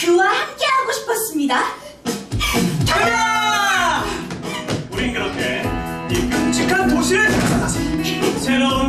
그와 함께하고 싶었습니다. 우린 그렇게 이 끔찍한 도시를 새로운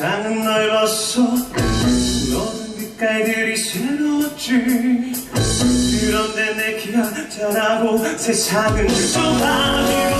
세상은 넓었어 모든 빛깔들이 새로웠지. 그런데 내 키가 자라고 세상은 좁아지고